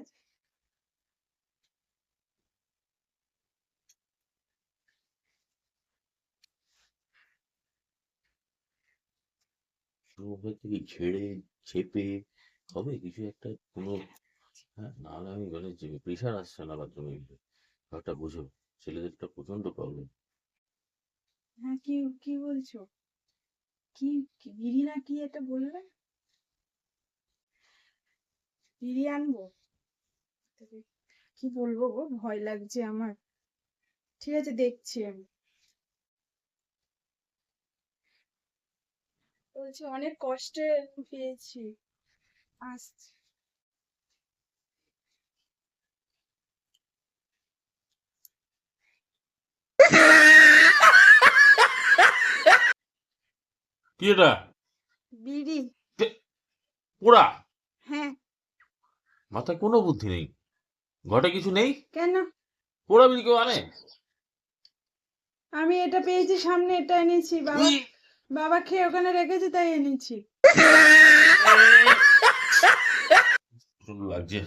আছে ওপর থেকে ছেড়ে চেপে? হবে কিছু একটা কোনো হ্যাঁ। নাহলে আমি মানে যে প্রেশার আসছে না বাথরুমে। গিয়ে একটা বুঝো ছেলেদেরটা প্রচণ্ড প্রবলেম হ্যাঁ কি কি বলছো? কি কি বিড়ি না কি এটা বললে? বিড়ি আনব? তবে কি বলব গো? ভয় লাগছে আমার। ঠিক আছে দেখছি আমি। বলছি অনেক কষ্টে পেয়েছি। আসছি। কি এটা? বিড়ি। পোড়া? হ্যাঁ। মাথায় কোনো বুদ্ধি নেই। ঘটে কিছু নেই? কেন? পোড়া বিড়ি কেউ আনে? আমি এটা পেয়েছি সামনে এটা এনেছি বাবা বাবা খেয়ে ওখানে রেখেছি তাই এনেছি। লাগছে।